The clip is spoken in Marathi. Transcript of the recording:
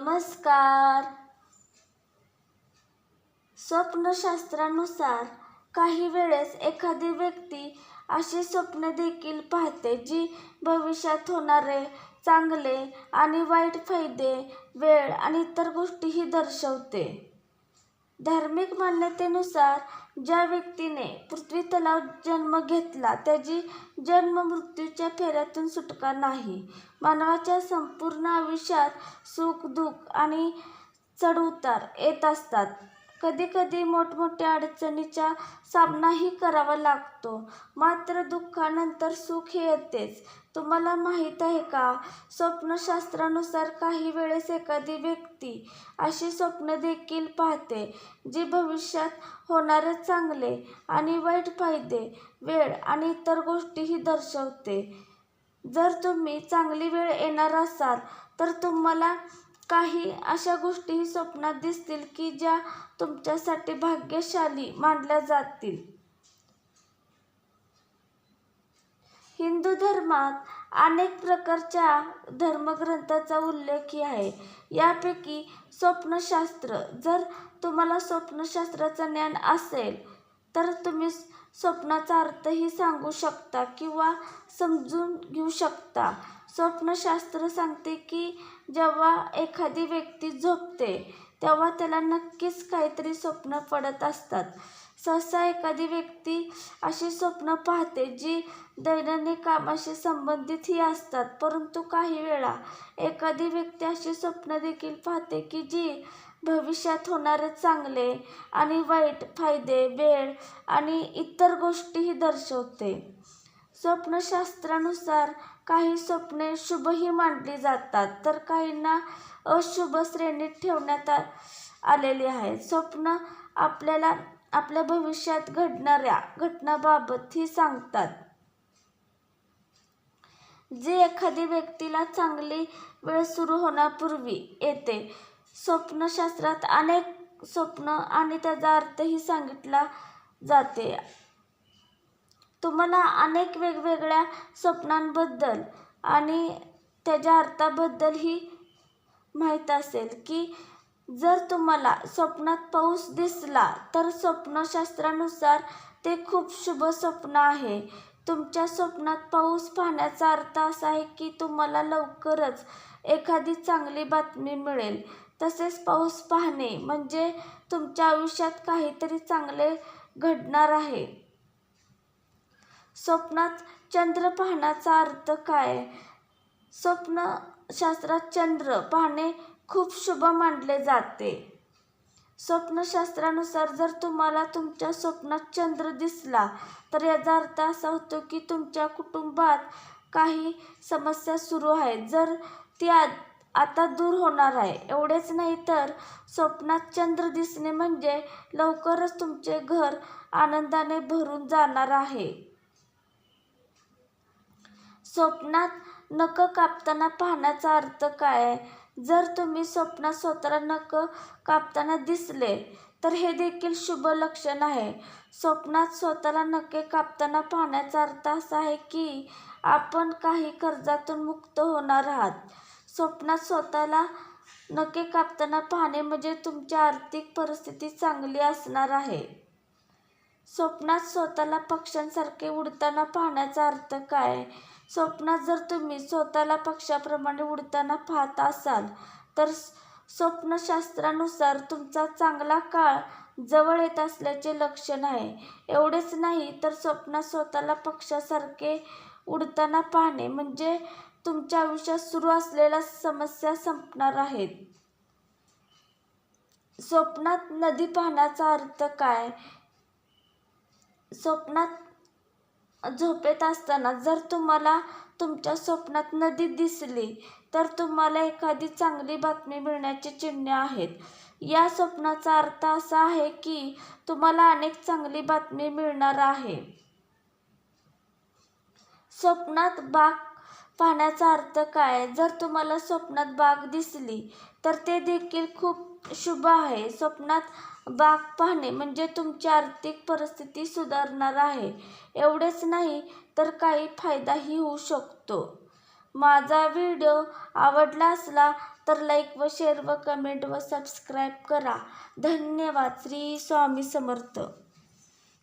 नमस्कार. स्वप्नशास्त्रानुसार काही वेळेस एखादी व्यक्ती अशी स्वप्न देखील पाहते जी भविष्यात होणारे चांगले आणि वाईट फायदे वेळ आणि इतर गोष्टीही दर्शवते. धार्मिक मान्यतेनुसार ज्या व्यक्तीने पृथ्वी तलाव जन्म घेतला त्याची जन्म मृत्यूच्या फेऱ्यातून सुटका नाही. मानवाच्या संपूर्ण आयुष्यात सुख दुःख आणि चढउतार येत असतात. कधीकधी मोठमोठ्या अडचणीचा सामनाही करावा लागतो. मात्र दुःखानंतर सुख हे येतेच. तुम्हाला माहीत आहे का? स्वप्नशास्त्रानुसार काही वेळेस एखादी व्यक्ती अशी स्वप्न देखील पाहते जी भविष्यात होणारे चांगले आणि वाईट फायदे वेळ आणि इतर गोष्टीही दर्शवते. जर तुम्ही चांगली वेळ येणार असाल तर तुम्हाला काही अशा गोष्टीही स्वप्नात दिसतील की ज्या तुमच्यासाठी भाग्यशाली मानल्या जातील. हिंदू धर्मात अनेक प्रकारच्या धर्मग्रंथाचा उल्लेखही आहे. यापैकी स्वप्नशास्त्र जर तुम्हाला स्वप्नशास्त्राचं ज्ञान असेल तर तुम्ही स्वप्नाचा अर्थही सांगू शकता किंवा समजून घेऊ शकता. स्वप्नशास्त्र सांगते की जेव्हा एखादी व्यक्ती झोपते तेव्हा त्याला नक्कीच काहीतरी स्वप्न पडत असतात. सहसा एखादी व्यक्ती अशी स्वप्न पाहते जी दैनंदिन कामाशी संबंधितही असतात. परंतु काही वेळा एखादी व्यक्ती अशी स्वप्न देखील पाहते की जी भविष्यात होणारे चांगले आणि वाईट फायदे वेळ आणि इतर गोष्टीही दर्शवते. स्वप्नशास्त्रानुसार काही स्वप्ने शुभही मानली जातात तर काहींना अशुभ श्रेणीत ठेवण्यात आलेली आहेत स्वप्न आपल्याला आपल्या भविष्यात घडणाऱ्या घटनांबाबतही सांगतात. जे एखादी व्यक्तीला चांगली वेळ सुरू होण्यापूर्वी येते स्वप्नशास्त्रात अनेक स्वप्न आणि त्याचा अर्थही सांगितला जाते. तुम्हाला अनेक वेगवेगळ्या स्वप्नांबद्दल आणि त्याच्या अर्थाबद्दलही माहीत असेल की जर तुम्हाला स्वप्नात पाऊस दिसला तर स्वप्नशास्त्रानुसार ते खूप शुभ स्वप्न आहे. तुमच्या स्वप्नात पाऊस पाहण्याचा अर्थ असा आहे की तुम्हाला लवकरच एखादी चांगली बातमी मिळेल. तसेच पाऊस पाहणे म्हणजे तुमच्या आयुष्यात काहीतरी चांगले घडणार आहे. स्वप्नात चंद्र पाहण्याचा अर्थ काय? स्वप्नशास्त्रात चंद्र पाहणे खूप शुभ मानले जाते. स्वप्नशास्त्रानुसार जर तुम्हाला तुमच्या स्वप्नात चंद्र दिसला तर याचा अर्थ असा होतो की तुमच्या कुटुंबात काही समस्या सुरू आहेत. जर ती आ आता दूर होणार आहे एवढेच नाही तर स्वप्नात चंद्र दिसणे म्हणजे लवकरच तुमचे घर आनंदाने भरून जाणार आहे. स्वप्नात नख कापताना पाहण्याचा अर्थ काय? जर तुम्ही स्वप्नात स्वतःला नख कापताना दिसले तर हे देखील शुभ लक्षण आहे. स्वप्नात स्वतःला नखे कापताना पाहण्याचा अर्थ असा आहे की आपण काही कर्जातून मुक्त होणार आहात. स्वप्नात स्वतःला नखे कापताना पाहणे म्हणजे तुमची आर्थिक परिस्थिती चांगली असणार आहे. स्वप्नात स्वतःला पक्ष्यांसारखे उडताना पाहण्याचा अर्थ काय? स्वप्नात जर तुम्ही स्वतःला पक्षाप्रमाणे उडताना पाहत असाल तर स्वप्नशास्त्रानुसार तुमचा चांगला काळ जवळ येत असल्याचे लक्षण आहे. एवढेच नाही तर स्वप्नात स्वतःला पक्षासारखे उडताना पाहणे म्हणजे तुमच्या आयुष्यात सुरू असलेल्या समस्या संपणार आहेत. स्वप्नात नदी पाहण्याचा अर्थ काय? स्वप्नात झोपेत असताना जर तुम्हाला तुमच्या स्वप्नात नदी दिसली तर तुम्हाला एखादी चांगली बातमी मिळण्याची चिन्हे आहेत. या स्वप्नाचा अर्थ असा आहे की तुम्हाला अनेक चांगली बातमी मिळणार आहे. स्वप्नात बाग पाहण्याचा अर्थ काय? जर तुम्हाला स्वप्नात बाग दिसली तर ते देखील खूप शुभ आहे. स्वप्नात बाग पाहणे म्हणजे तुमची आर्थिक परिस्थिती सुधारणार आहे. एवढेच नाही तर काही फायदाही होऊ शकतो. माझा व्हिडिओ आवडला असला तर लाईक व शेअर व कमेंट व सबस्क्राईब करा. धन्यवाद. श्री स्वामी समर्थ.